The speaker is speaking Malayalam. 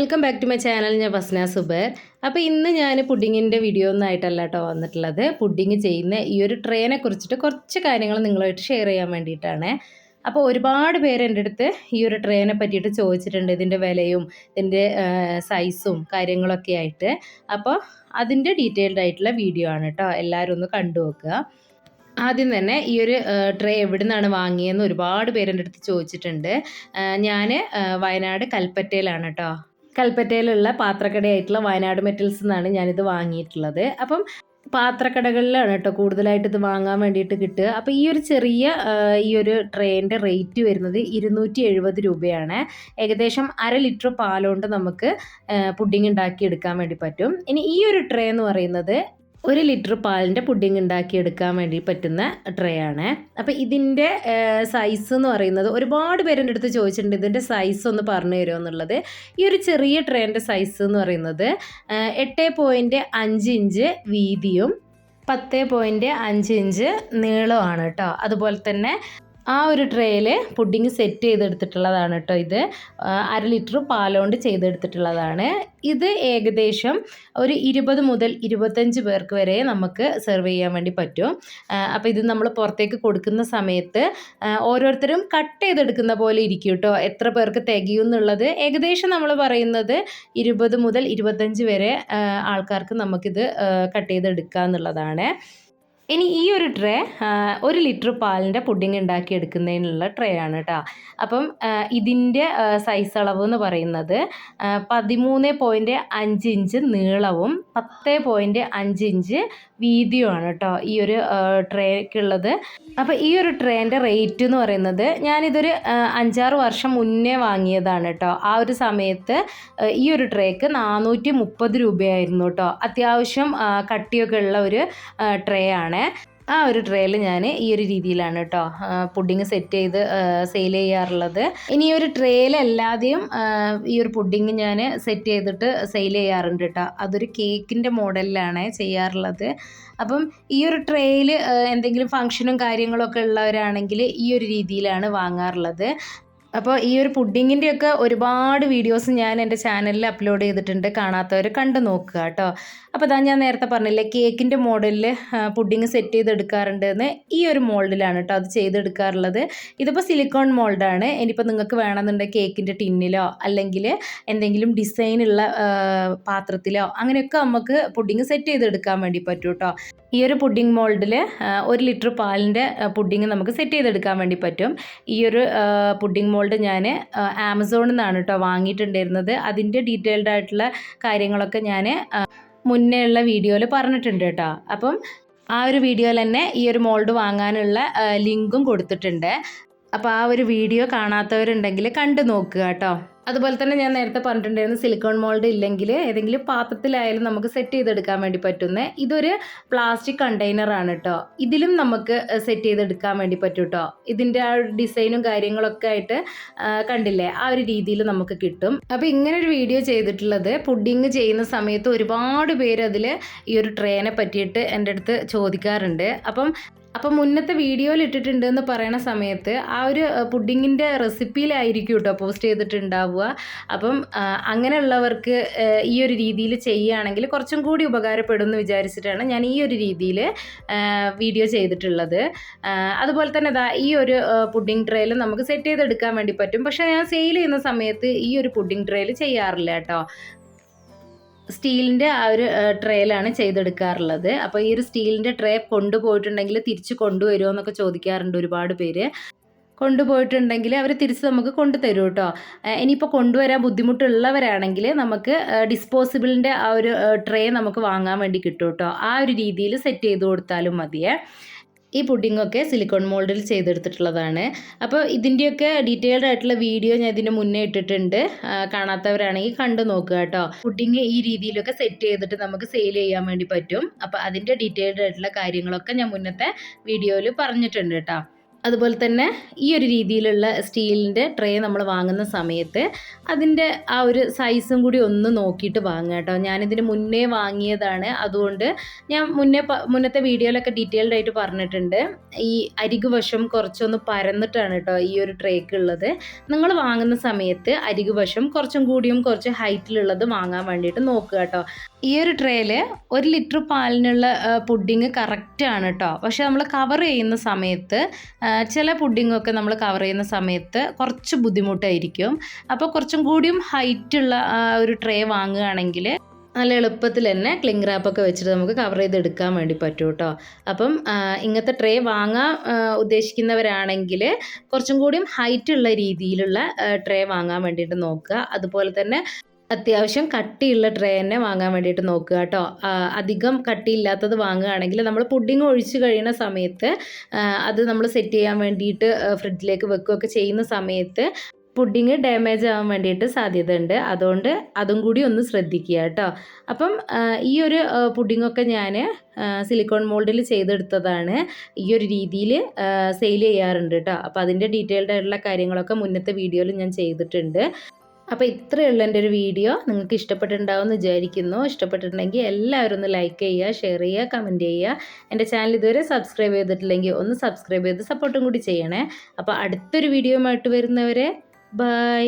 Welcome back to my channel ഞാൻ ഫസ്ന സുബർ. അപ്പോൾ ഇന്ന് ഞാൻ പുഡിങ്ങിന്റെ വീഡിയോ ഒന്നും ആയിട്ടല്ല കേട്ടോ വന്നിട്ടുള്ളത്. പുഡിങ് ചെയ്യുന്ന ഈ ഒരു ട്രെയിനെ കുറിച്ചിട്ട് കുറച്ച് കാര്യങ്ങൾ നിങ്ങളുമായിട്ട് ഷെയർ ചെയ്യാൻ വേണ്ടിയിട്ടാണ്. അപ്പോൾ ഒരുപാട് പേര് എന്റെ അടുത്ത് ഈ ഒരു ട്രെയിനെ പറ്റിയിട്ട് ചോദിച്ചിട്ടുണ്ട്. ഇതിന്റെ വിലയും ഇതിന്റെ സൈസും കാര്യങ്ങളൊക്കെ ആയിട്ട്. അപ്പോൾ അതിന്റെ ഡീറ്റെയിൽഡ് ആയിട്ടുള്ള വീഡിയോ ആണ് കേട്ടോ എല്ലാവരും ഒന്ന് കണ്ടു നോക്കുക. ആദ്യം തന്നെ ഈ ഒരു ട്രേ എവിടെ നിന്നാണ് വാങ്ങിയതെന്ന് ഒരുപാട് പേരെന്റെ അടുത്ത് ചോദിച്ചിട്ടുണ്ട്. ഞാൻ വയനാട് കൽപ്പറ്റയിലാണ് കേട്ടോ കൽപ്പറ്റയിലുള്ള പാത്രക്കടയായിട്ടുള്ള വയനാട് മെറ്റൽസ് എന്നാണ് ഞാനിത് വാങ്ങിയിട്ടുള്ളത്. അപ്പം പാത്രക്കടകളിലാണ് കേട്ടോ കൂടുതലായിട്ട് ഇത് വാങ്ങാൻ വേണ്ടിയിട്ട് കിട്ടുക. അപ്പോൾ ഈ ഒരു ചെറിയ ഈ ഒരു ട്രേന്റെ റേറ്റ് വരുന്നത് ഇരുന്നൂറ്റി എഴുപത് രൂപയാണ്. ഏകദേശം അര ലിറ്റർ പാലുകൊണ്ട് നമുക്ക് പുഡിംഗ് ഉണ്ടാക്കി എടുക്കാൻ വേണ്ടി പറ്റും. ഇനി ഈ ഒരു ട്രേ എന്ന് പറയുന്നത് ഒരു ലിറ്റർ പാലിന്റെ പുഡിംഗ് ഉണ്ടാക്കി എടുക്കാൻ വേണ്ടി പറ്റുന്ന ട്രേ ആണ്. അപ്പോൾ ഇതിന്റെ സൈസ് എന്ന് പറയുന്നത് ഒരുപാട് പേരെന്റെ അടുത്ത് ചോദിച്ചിട്ടുണ്ട് ഇതിന്റെ സൈസ് ഒന്ന് പറഞ്ഞു തരുമോ എന്നുള്ളത്. ഈ ഒരു ചെറിയ ട്രേന്റെ സൈസ് എന്ന് പറയുന്നത് എട്ട് പോയിന്റ് അഞ്ച് ഇഞ്ച് വീതിയും പത്ത് പോയിന്റ് അഞ്ച് ഇഞ്ച് നീളമാണ് കേട്ടോ. അതുപോലെ തന്നെ ആ ഒരു ട്രേയിൽ പുഡിങ് സെറ്റ് ചെയ്തെടുത്തിട്ടുള്ളതാണ് കേട്ടോ ഇത്. അര ലിറ്റർ പാലുകൊണ്ട് ചെയ്തെടുത്തിട്ടുള്ളതാണ്. ഇത് ഏകദേശം ഒരു ഇരുപത് മുതൽ ഇരുപത്തഞ്ച് പേർക്ക് വരെ നമുക്ക് സെർവ് ചെയ്യാൻ വേണ്ടി പറ്റും. അപ്പോൾ ഇത് നമ്മൾ പുറത്തേക്ക് കൊടുക്കുന്ന സമയത്ത് ഓരോരുത്തരും കട്ട് ചെയ്തെടുക്കുന്ന പോലെ ഇരിക്കും കേട്ടോ എത്ര പേർക്ക് തികയും എന്നുള്ളത് ഏകദേശം നമ്മൾ പറയുന്നത് ഇരുപത് മുതൽ ഇരുപത്തഞ്ച് വരെ ആൾക്കാർക്ക് നമുക്കിത് കട്ട് ചെയ്തെടുക്കുക എന്നുള്ളതാണ് ഇനി ഈ ഒരു ട്രേ ഒരു ലിറ്റർ പാലിന്റെ പുഡിംഗ് ഉണ്ടാക്കി എടുക്കുന്നതിനുള്ള ട്രേ ആണ് കേട്ടോ അപ്പം ഇതിന്റെ സൈസ് അളവ് എന്ന് പറയുന്നത് പതിമൂന്ന് പോയിന്റ് അഞ്ച് ഇഞ്ച് നീളവും പത്ത് പോയിന്റ് അഞ്ച് ഇഞ്ച് വീതിയുമാണ് കേട്ടോ ഈ ഒരു ട്രേക്കുള്ളത് അപ്പോൾ ഈ ഒരു ട്രേന്റെ റേറ്റ് എന്ന് പറയുന്നത് ഞാനിതൊരു അഞ്ചാറ് വർഷം മുന്നേ വാങ്ങിയതാണ് കേട്ടോ ആ ഒരു സമയത്ത് ഈ ഒരു ട്രേക്ക് നാനൂറ്റി മുപ്പത് രൂപയായിരുന്നു കേട്ടോ അത്യാവശ്യം കട്ടിയൊക്കെ ഉള്ള ഒരു ട്രേ ആണ്. ആ ഒരു ട്രേയിൽ ഞാൻ ഈ ഒരു രീതിയിലാണ് കേട്ടോ പുഡിങ് സെറ്റ് ചെയ്ത് സെയിൽ ചെയ്യാറുള്ളത്. ഇനി ഈ ഒരു ട്രേയിലല്ലാതെയും ഈ ഒരു പുഡിങ് ഞാൻ സെറ്റ് ചെയ്തിട്ട് സെയിൽ ചെയ്യാറുണ്ട് കേട്ടോ അതൊരു കേക്കിന്റെ മോഡലിലാണ് ചെയ്യാറുള്ളത്. അപ്പം ഈ ഒരു ട്രേയിൽ എന്തെങ്കിലും ഫംഗ്ഷനും കാര്യങ്ങളൊക്കെ ഉള്ളവരാണെങ്കിൽ ഈ ഒരു രീതിയിലാണ് വാങ്ങാറുള്ളത്. അപ്പോൾ ഈ ഒരു പുഡിങ്ങിന്റെയൊക്കെ ഒരുപാട് വീഡിയോസ് ഞാൻ എന്റെ ചാനലിൽ അപ്ലോഡ് ചെയ്തിട്ടുണ്ട്. കാണാത്തവർ കണ്ടു നോക്കുക കേട്ടോ. അപ്പോൾ അതാ ഞാൻ നേരത്തെ പറഞ്ഞില്ലേ കേക്കിന്റെ മോഡലിൽ പുഡിങ് സെറ്റ് ചെയ്തെടുക്കാറുണ്ട് എന്ന് ഈ ഒരു മോൾഡിലാണ് കേട്ടോ അത് ചെയ്തെടുക്കാറുള്ളത്. ഇതിപ്പോൾ സിലിക്കോൺ മോൾഡാണ് ഇനിയിപ്പോൾ നിങ്ങൾക്ക് വേണമെന്നുണ്ടെങ്കിൽ കേക്കിന്റെ ടിന്നിലോ അല്ലെങ്കിൽ എന്തെങ്കിലും ഡിസൈനുള്ള പാത്രത്തിലോ അങ്ങനെയൊക്കെ നമുക്ക് പുഡിങ് സെറ്റ് ചെയ്തെടുക്കാൻ വേണ്ടി പറ്റും കേട്ടോ. ഈ ഒരു പുഡിംഗ് മോൾഡിൽ ഒരു ലിറ്റർ പാലിന്റെ പുഡിങ് നമുക്ക് സെറ്റ് ചെയ്തെടുക്കാൻ വേണ്ടി പറ്റും. ഈ ഒരു പുഡിംഗ് മോൾഡ് ഞാൻ ആമസോണിൽ നിന്നാണ് കേട്ടോ വാങ്ങിയിട്ടുണ്ടായിരുന്നത്. അതിന്റെ ഡീറ്റെയിൽഡ് ആയിട്ടുള്ള കാര്യങ്ങളൊക്കെ ഞാൻ മുന്നേ ഉള്ള വീഡിയോയിൽ പറഞ്ഞിട്ടുണ്ട് കേട്ടോ. അപ്പം ആ ഒരു വീഡിയോയിൽ തന്നെ ഈ ഒരു മോൾഡ് വാങ്ങാനുള്ള ലിങ്കും കൊടുത്തിട്ടുണ്ട്. അപ്പോൾ ആ ഒരു വീഡിയോ കാണാത്തവരുണ്ടെങ്കിൽ കണ്ടു നോക്കുക കേട്ടോ. അതുപോലെ തന്നെ ഞാൻ നേരത്തെ പറഞ്ഞിട്ടുണ്ടായിരുന്നു സിലിക്കോൺ മോൾഡ് ഇല്ലെങ്കിൽ ഏതെങ്കിലും പാത്രത്തിലായാലും നമുക്ക് സെറ്റ് ചെയ്തെടുക്കാൻ വേണ്ടി പറ്റുന്ന ഇതൊരു പ്ലാസ്റ്റിക് കണ്ടെയ്നർ ആണ് കേട്ടോ ഇതിലും നമുക്ക് സെറ്റ് ചെയ്തെടുക്കാൻ വേണ്ടി പറ്റും കേട്ടോ ഇതിന്റെ ആ ഡിസൈനും കാര്യങ്ങളൊക്കെ ആയിട്ട് കണ്ടില്ലേ? ആ ഒരു രീതിയിൽ നമുക്ക് കിട്ടും. അപ്പോൾ ഇങ്ങനെ ഒരു വീഡിയോ ചെയ്തിട്ടുള്ളത് പുഡിങ് ചെയ്യുന്ന സമയത്ത് ഒരുപാട് പേര് അതിൽ ഈ ഒരു ട്രെയിനെ പറ്റിയിട്ട് എന്റെ അടുത്ത് ചോദിക്കാറുണ്ട്. അപ്പം അപ്പം മുന്നത്തെ വീഡിയോയിൽ ഇട്ടിട്ടുണ്ട് എന്ന് പറയുന്ന സമയത്ത് ആ ഒരു പുഡിങ്ങിന്റെ റെസിപ്പിയിലായിരിക്കും കേട്ടോ പോസ്റ്റ് ചെയ്തിട്ടുണ്ടാവുക. അപ്പം അങ്ങനെയുള്ളവർക്ക് ഈ ഒരു രീതിയിൽ ചെയ്യുകയാണെങ്കിൽ കുറച്ചും കൂടി ഉപകാരപ്പെടും എന്ന് വിചാരിച്ചിട്ടാണ് ഞാൻ ഈ ഒരു രീതിയിൽ വീഡിയോ ചെയ്തിട്ടുള്ളത്. അതുപോലെ തന്നെ ഇതാ ഈ ഒരു പുഡിംഗ് ട്രേയിൽ നമുക്ക് സെറ്റ് ചെയ്തെടുക്കാൻ വേണ്ടി പറ്റും. പക്ഷേ ഞാൻ സെയിൽ ചെയ്യുന്ന സമയത്ത് ഈ ഒരു പുഡിംഗ് ട്രേയിൽ ചെയ്യാറില്ല കേട്ടോ സ്റ്റീലിന്റെ ആ ഒരു ട്രേയിലാണ് ചെയ്തെടുക്കാറുള്ളത്. അപ്പോൾ ഈ ഒരു സ്റ്റീലിന്റെ ട്രേ കൊണ്ടുപോയിട്ടുണ്ടെങ്കിൽ തിരിച്ച് കൊണ്ടുവരുമോ എന്നൊക്കെ ചോദിക്കാറുണ്ട് ഒരുപാട് പേര്. കൊണ്ടുപോയിട്ടുണ്ടെങ്കിൽ അവർ തിരിച്ച് നമുക്ക് കൊണ്ടുതരും കേട്ടോ. ഇനിയിപ്പോൾ കൊണ്ടുവരാൻ ബുദ്ധിമുട്ടുള്ളവരാണെങ്കിൽ നമുക്ക് ഡിസ്പോസിബിളിന്റെ ആ ഒരു ട്രേ നമുക്ക് വാങ്ങാൻ വേണ്ടി കിട്ടും കേട്ടോ. ആ ഒരു രീതിയിൽ സെറ്റ് ചെയ്ത് കൊടുത്താലും മതിയേ. ഈ പുഡിങ്ങൊക്കെ സിലിക്കോൺ മോൾഡിൽ ചെയ്തെടുത്തിട്ടുള്ളതാണ്. അപ്പോൾ ഇതിന്റെയൊക്കെ ഡീറ്റെയിൽഡ് ആയിട്ടുള്ള വീഡിയോ ഞാൻ ഇതിന്റെ മുന്നേ ഇട്ടിട്ടുണ്ട്. കാണാത്തവരാണെങ്കിൽ കണ്ടു നോക്കുക കേട്ടോ. പുഡിങ് ഈ രീതിയിലൊക്കെ സെറ്റ് ചെയ്തിട്ട് നമുക്ക് സെയിൽ ചെയ്യാൻ വേണ്ടി പറ്റും. അപ്പോൾ അതിന്റെ ഡീറ്റെയിൽഡ് ആയിട്ടുള്ള കാര്യങ്ങളൊക്കെ ഞാൻ മുന്നത്തെ വീഡിയോയിൽ പറഞ്ഞിട്ടുണ്ട് കേട്ടോ. അതുപോലെ തന്നെ ഈ ഒരു രീതിയിലുള്ള സ്റ്റീലിന്റെ ട്രേ നമ്മൾ വാങ്ങുന്ന സമയത്ത് അതിന്റെ ആ ഒരു സൈസും കൂടി ഒന്ന് നോക്കിയിട്ട് വാങ്ങുക കേട്ടോ. ഞാനിതിന് മുന്നേ വാങ്ങിയതാണ്. അതുകൊണ്ട് ഞാൻ മുന്നേ മുന്നത്തെ വീഡിയോയിലൊക്കെ ഡീറ്റെയിൽഡ് ആയിട്ട് പറഞ്ഞിട്ടുണ്ട്. ഈ അരികു വശം കുറച്ചൊന്ന് പരന്നിട്ടാണ് കേട്ടോ ഈ ഒരു ട്രേക്ക് ഉള്ളത്. നിങ്ങൾ വാങ്ങുന്ന സമയത്ത് അരികു വശം കുറച്ചും കൂടിയും കുറച്ച് ഹൈറ്റിലുള്ളത് വാങ്ങാൻ വേണ്ടിയിട്ട് നോക്കുക കേട്ടോ. ഈ ഒരു ട്രേയിൽ ഒരു ലിറ്റർ പാലിനുള്ള പുഡിങ് കറക്റ്റാണ് കേട്ടോ പക്ഷേ നമ്മൾ കവർ ചെയ്യുന്ന സമയത്ത് ചില പുഡിങ്ങൊക്കെ നമ്മൾ കവർ ചെയ്യുന്ന സമയത്ത് കുറച്ച് ബുദ്ധിമുട്ടായിരിക്കും. അപ്പോൾ കുറച്ചും കൂടിയും ഹൈറ്റുള്ള ഒരു ട്രേ വാങ്ങുകയാണെങ്കിൽ നല്ല എളുപ്പത്തിൽ തന്നെ ക്ലിങ് റാപ്പൊക്കെ വെച്ചിട്ട് നമുക്ക് കവർ ചെയ്തെടുക്കാൻ വേണ്ടി പറ്റും കേട്ടോ അപ്പം ഇങ്ങനത്തെ ട്രേ വാങ്ങാൻ ഉദ്ദേശിക്കുന്നവരാണെങ്കിൽ കുറച്ചും കൂടിയും ഹൈറ്റുള്ള രീതിയിലുള്ള ട്രേ വാങ്ങാൻ വേണ്ടിയിട്ട് നോക്കുക. അതുപോലെ തന്നെ അത്യാവശ്യം കട്ടിയുള്ള ട്രേ തന്നെ വാങ്ങാൻ വേണ്ടിയിട്ട് നോക്കുക കേട്ടോ. അധികം കട്ടിയില്ലാത്തത് വാങ്ങുകയാണെങ്കിൽ നമ്മൾ പുഡിങ് ഒഴിച്ചു കഴിയുന്ന സമയത്ത് അത് നമ്മൾ സെറ്റ് ചെയ്യാൻ വേണ്ടിയിട്ട് ഫ്രിഡ്ജിലേക്ക് വെക്കുകയൊക്കെ ചെയ്യുന്ന സമയത്ത് പുഡിങ് ഡാമേജ് ആവാൻ വേണ്ടിയിട്ട് സാധ്യതയുണ്ട്. അതുകൊണ്ട് അതും കൂടി ഒന്ന് ശ്രദ്ധിക്കുക കേട്ടോ. അപ്പം ഈ ഒരു പുഡിങ്ങൊക്കെ ഞാൻ സിലിക്കോൺ മോൾഡിൽ ചെയ്തെടുത്തതാണ്. ഈ ഒരു രീതിയിൽ സെയിൽ ചെയ്യാറുണ്ട് കേട്ടോ. അപ്പോൾ അതിന്റെ ഡീറ്റെയിൽഡ് ആയിട്ടുള്ള കാര്യങ്ങളൊക്കെ മുന്നത്തെ വീഡിയോയിൽ ഞാൻ ചെയ്തിട്ടുണ്ട്. അപ്പോൾ ഇത്രയേ ഉള്ളൂ എന്റെ ഒരു വീഡിയോ നിങ്ങൾക്ക് ഇഷ്ടപ്പെട്ടിട്ടുണ്ടാവും എന്ന് വിചാരിക്കുന്നു. ഇഷ്ടപ്പെട്ടിട്ടുണ്ടെങ്കിൽ എല്ലാവരും ഒന്ന് ലൈക്ക് ചെയ്യുക ഷെയർ ചെയ്യുക കമന്റ് ചെയ്യുക. എന്റെ ചാനൽ ഇതുവരെ സബ്സ്ക്രൈബ് ചെയ്തിട്ടില്ലെങ്കിൽ ഒന്ന് സബ്സ്ക്രൈബ് ചെയ്ത് സപ്പോർട്ടും കൂടി ചെയ്യണേ. അപ്പോൾ അടുത്തൊരു വീഡിയോയുമായിട്ട് വരുന്നവരെ ബൈ